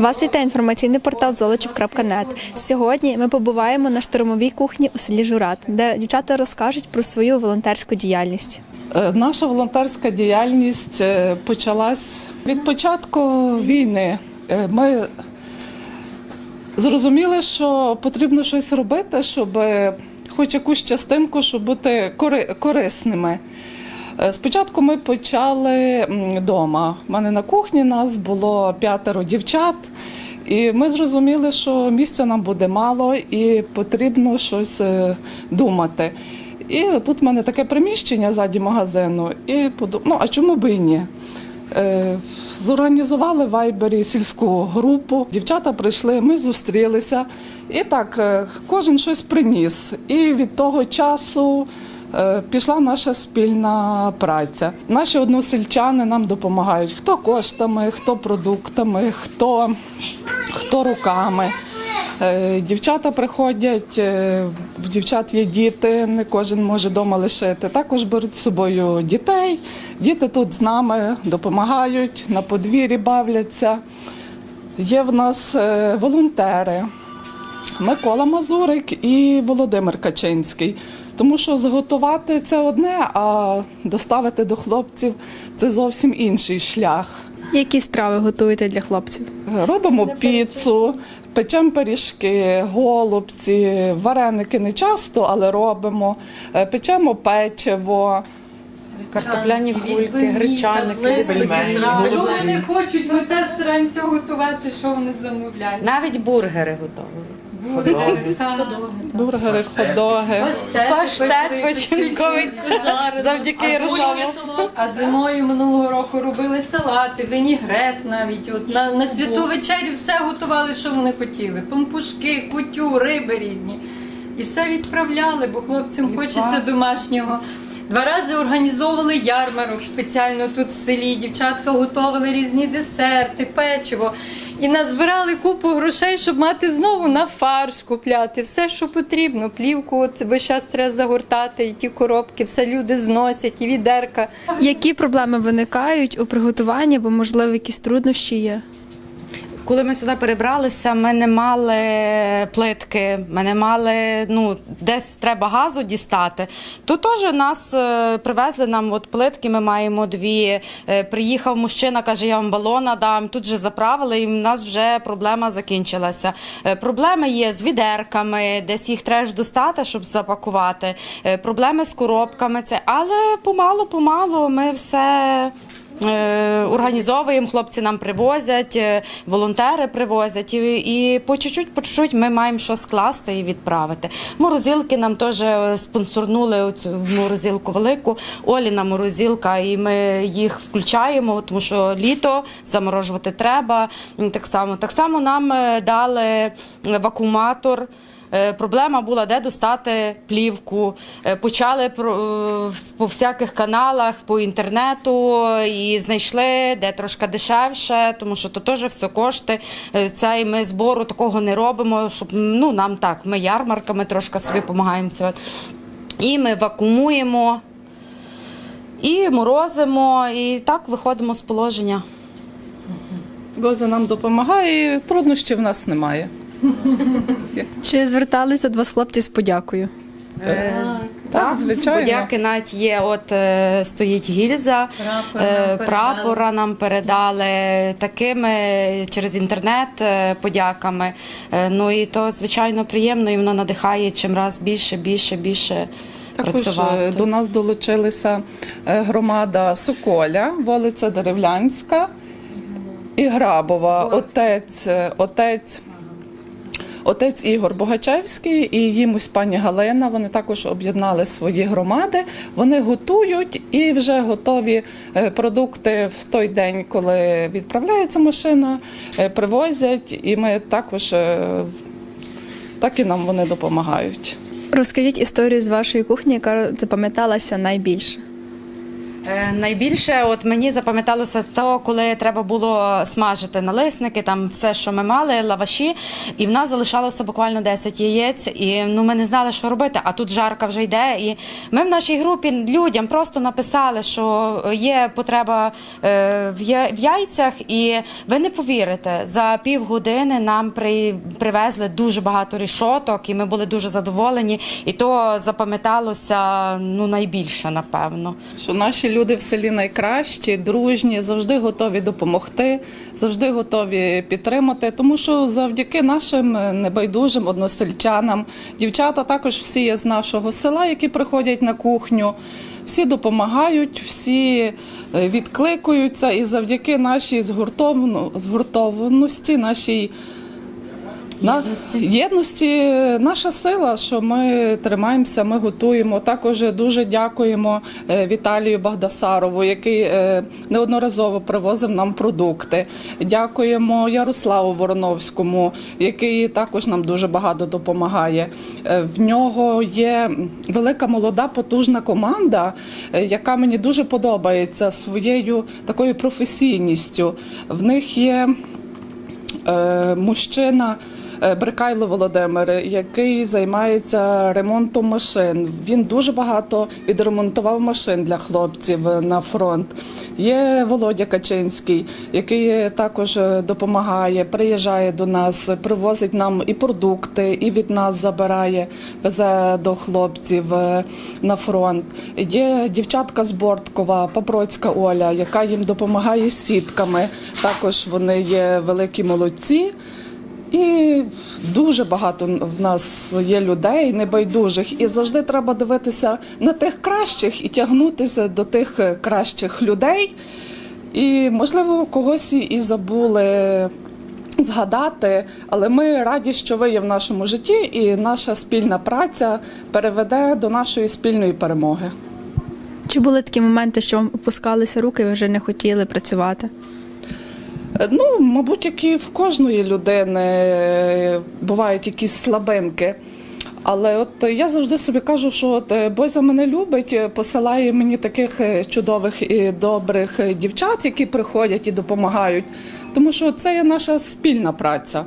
Вас вітає інформаційний портал золочів.нет. Сьогодні ми побуваємо на штурмовій кухні у селі Журат, де дівчата розкажуть про свою волонтерську діяльність. Е, Наша волонтерська діяльність е, почалась від початку війни. Е, Ми зрозуміли, що потрібно щось робити, щоб хоч якусь частинку, щоб бути кори- корисними. Е, Спочатку ми почали вдома. У мене на кухні нас було п'ятеро дівчат, і ми зрозуміли, що місця нам буде мало і потрібно щось е, думати. І тут в мене таке приміщення ззаді магазину, і подумав, ну а чому би і ні? Е, Зорганізували в Вайбері сільську групу. Дівчата прийшли, ми зустрілися. І так, кожен щось приніс. І від того часу пішла наша спільна праця. Наші односельчани нам допомагають хто коштами, хто продуктами, хто, хто руками. Е, Дівчата приходять, е, в дівчат є діти, не кожен може вдома лишити. Також беруть з собою дітей. Діти тут з нами допомагають, на подвір'ї бавляться. Є в нас е, волонтери Микола Мазурик і Володимир Качинський. Тому що зготувати це одне, а доставити до хлопців це зовсім інший шлях. Які страви готуєте для хлопців? Робимо піцу, печемо пиріжки, голубці, вареники не часто, але робимо. Е, Печемо печиво. Картопляні кульки, гречаники, Що вони хочуть, ми теж стараємося готувати, що вони замовляють. навіть бургери готові. Бургери, ходоги. Паштет починковий завдяки Ярославу. А зимою минулого року робили салати, вінігрет навіть. От на, на святу вечерю все готували, що вони хотіли. Пампушки, кутю, риби різні. І все відправляли, бо хлопцям хочеться домашнього. Два рази організовували ярмарок спеціально тут в селі. Дівчатка готували різні десерти, печиво. І назбирали купу грошей, щоб мати знову на фарш купляти. Все, що потрібно. Плівку, от весь час треба загортати, і ті коробки, все люди зносять, і відерка. Які проблеми виникають у приготуванні, бо можливо якісь труднощі є? Коли ми сюди перебралися, ми не мали плитки, ми не мали, ну, десь треба газу дістати. То теж нас е, привезли нам от плитки, ми маємо дві. Е, Приїхав мужчина, каже, я вам балона дам. Тут же заправили, і в нас вже проблема закінчилася. Е, Проблеми є з відерками, десь їх треба ж достати, щоб запакувати. Проблеми з коробками. Це, але помалу-помалу ми все. Е, Організовуємо, хлопці нам привозять, е, волонтери привозять, і, і по чуть-чуть, по чуть-чуть ми маємо що скласти і відправити. Морозилки нам теж е, спонсорнули цю морозилку велику. Оліна морозилка, і ми їх включаємо, тому що літо заморожувати треба. Так само, так само нам дали вакууматор. Е, Проблема була, де достати плівку. Е, Почали е, по всяких каналах, по інтернету і знайшли, де трошки дешевше, тому що то теж все кошти. Це і ми збору такого не робимо, щоб ну нам так, ми ярмарками трошки собі допомагаємо. І ми вакуумуємо, і морозимо, і так виходимо з положення. Боза нам допомагає, труднощів в нас немає. Чи зверталися до вас хлопці з подякою? Так, звичайно. Подяки навіть є. От е, стоїть гільза, Прапор е, прапора нам передали такими через інтернет е, подяками. Е, ну і то звичайно приємно, і воно надихає чим раз більше, більше, більше Також працювати. е, до нас долучилися е, громада Соколя, вулиця Деревлянська і Грабова. Отець, е, отець. Отець Ігор Богачевський і їм ось пані Галина. Вони також об'єднали свої громади. Вони готують і вже готові е, продукти в той день, коли відправляється машина, е, привозять. І ми також е, так і нам вони допомагають. Розкажіть історію з вашої кухні, яка запам'яталася найбільше. Е, Найбільше от мені запам'яталося то, коли треба було смажити налисники, там все, що ми мали, лаваші, і в нас залишалося буквально 10 яєць, і ну ми не знали, що робити. А тут жарка вже йде. І ми в нашій групі людям просто написали, що є потреба е, в яйцях, і ви не повірите, за півгодини нам при, привезли дуже багато рішоток, і ми були дуже задоволені. І то запам'яталося ну найбільше, напевно. Що наші люди в селі найкращі, дружні, завжди готові допомогти, завжди готові підтримати. Тому що завдяки нашим небайдужим односельчанам, дівчата також всі є з нашого села, які приходять на кухню. Всі допомагають, всі е, відкликуються, і завдяки нашій згуртованості, нашій на єдності наша сила, що ми тримаємося, ми готуємо. Також дуже дякуємо е, Віталію Багдасарову, який е, неодноразово привозив нам продукти. Дякуємо Ярославу Вороновському, який також нам дуже багато допомагає. Е, В нього є велика молода потужна команда, яка мені дуже подобається своєю такою професійністю. В них є е, мужчина. Е, Брикайло Володимир, який займається ремонтом машин. Він дуже багато відремонтував машин для хлопців на фронт. Є Володя Качинський, який також е, допомагає, приїжджає до нас, привозить нам і продукти, і від нас забирає, везе до хлопців е, на фронт. Є дівчатка з Борткова, Папроцька Оля, яка їм допомагає сітками. Також вони є великі молодці. І дуже багато в нас є людей небайдужих, і завжди треба дивитися на тих кращих і тягнутися до тих кращих людей. І, можливо, когось і забули згадати, але ми раді, що ви є в нашому житті, і наша спільна праця переведе до нашої спільної перемоги. Чи були такі моменти, що вам опускалися руки, і ви вже не хотіли працювати? Ну, мабуть, як і в кожної людини е, бувають якісь слабинки. Але от я завжди собі кажу, що от е, Бозя мене любить, е, посилає мені таких чудових і добрих дівчат, які приходять і допомагають. Тому що це є наша спільна праця.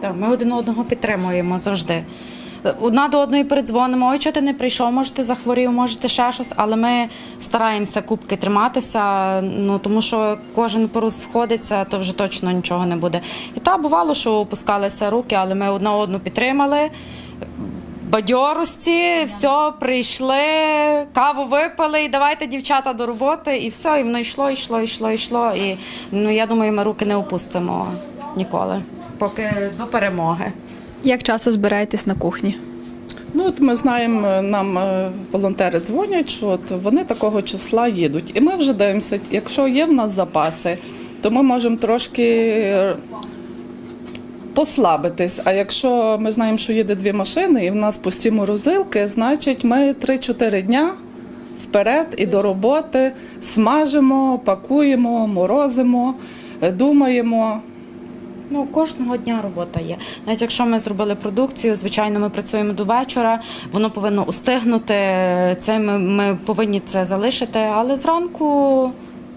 Так, ми один одного підтримуємо завжди. Одна до одної передзвонимо, ой, чого ти не прийшов, може ти захворів, може ти ще щось, але ми стараємося кубки триматися, ну тому що кожен порус сходиться, то вже точно нічого не буде. І так бувало, що опускалися руки, але ми одна одну підтримали. Бадьорості, все, прийшли, каву випили, і давайте дівчата до роботи, і все, і воно йшло, йшло, йшло, йшло. І ну я думаю, ми руки не опустимо ніколи, поки до перемоги. Як часто збираєтесь на кухні? Ну, от ми знаємо, е, нам е, волонтери дзвонять, що от вони такого числа їдуть. І ми вже дивимося, якщо є в нас запаси, то ми можемо трошки е, послабитись. А якщо ми знаємо, що їде дві машини і в нас пусті морозилки, значить ми 3-4 дня вперед і до роботи смажимо, пакуємо, морозимо, думаємо. Ну, кожного дня робота є. Навіть якщо ми зробили продукцію, звичайно, ми працюємо до вечора, воно повинно устигнути. Це ми, ми повинні це залишити. Але зранку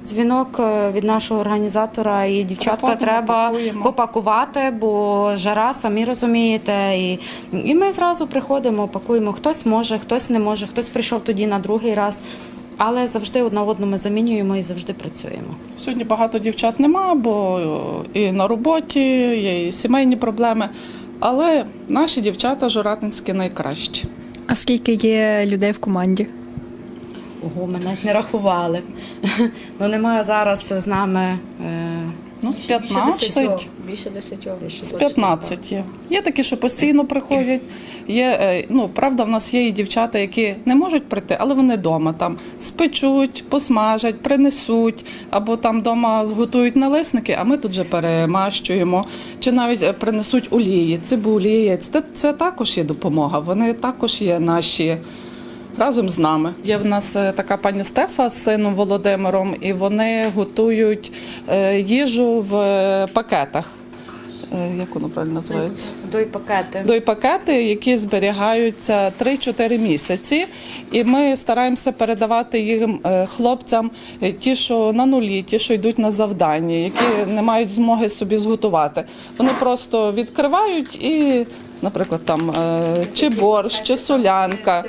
дзвінок е, від нашого організатора і дівчатка Приходимо, треба пакуємо. попакувати, бо жара, самі розумієте. І, і ми зразу приходимо, пакуємо. Хтось може, хтось не може, хтось прийшов тоді на другий раз. Але завжди одна одну ми замінюємо і завжди працюємо. Сьогодні багато дівчат нема, бо і на роботі, є і сімейні проблеми. Але наші дівчата журатинські найкращі. А скільки є людей в команді? Ого, ми навіть не рахували. Ну немає зараз з нами. Е... Ну, з 15, Більше десятьох. з 15 є. Є такі, що постійно приходять. Є, е, ну, правда, в нас є і дівчата, які не можуть прийти, але вони вдома там спечуть, посмажать, принесуть, або там вдома зготують налисники, а ми тут же перемащуємо. Чи навіть е, принесуть олії, цибулі, це, це також є допомога. Вони також є наші. Разом з нами є в нас е, така пані Стефа з сином Володимиром, і вони готують е, їжу в е, пакетах. як воно правильно називається? Дой пакети. Дойпакети, які зберігаються 3-4 місяці, і ми стараємося передавати їм хлопцям ті, що на нулі, ті, що йдуть на завдання, які не мають змоги собі зготувати. Вони просто відкривають і, наприклад, там чи борщ, чи солянка.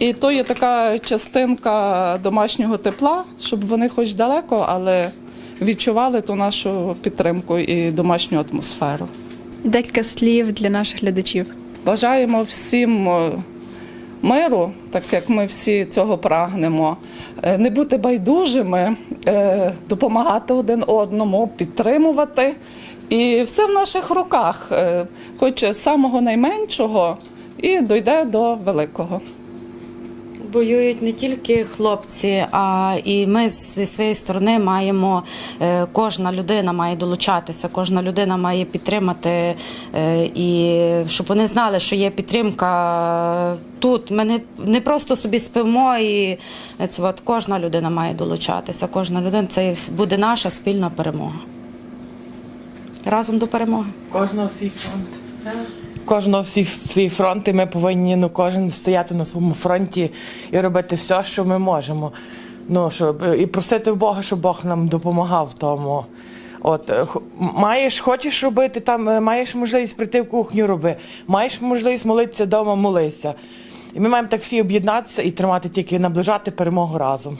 І то є така частинка домашнього тепла, щоб вони хоч далеко, але відчували ту нашу підтримку і домашню атмосферу. Декілька слів для наших глядачів. Бажаємо всім е, миру, так як ми всі цього прагнемо, Е, не бути байдужими, е, допомагати один одному, підтримувати. І все в наших руках, хоч з самого найменшого, і дойде до великого. Воюють не тільки хлопці, а і ми зі своєї сторони маємо. е, Кожна людина має долучатися, кожна людина має підтримати, е, і щоб вони знали, що є підтримка тут. Ми не, не просто собі спимо, і це от кожна людина має долучатися. Кожна людина це буде наша спільна перемога. Разом до перемоги. Кожного свій фронт. Кожного всі, всі фронти ми повинні ну, кожен стояти на своєму фронті і робити все, що ми можемо. Ну, щоб, і просити в Бога, щоб Бог нам допомагав в тому. От, маєш, хочеш робити, там, е, маєш можливість прийти в кухню, роби, маєш можливість молитися вдома, молися. І ми маємо так всі об'єднатися і тримати тільки наближати перемогу разом.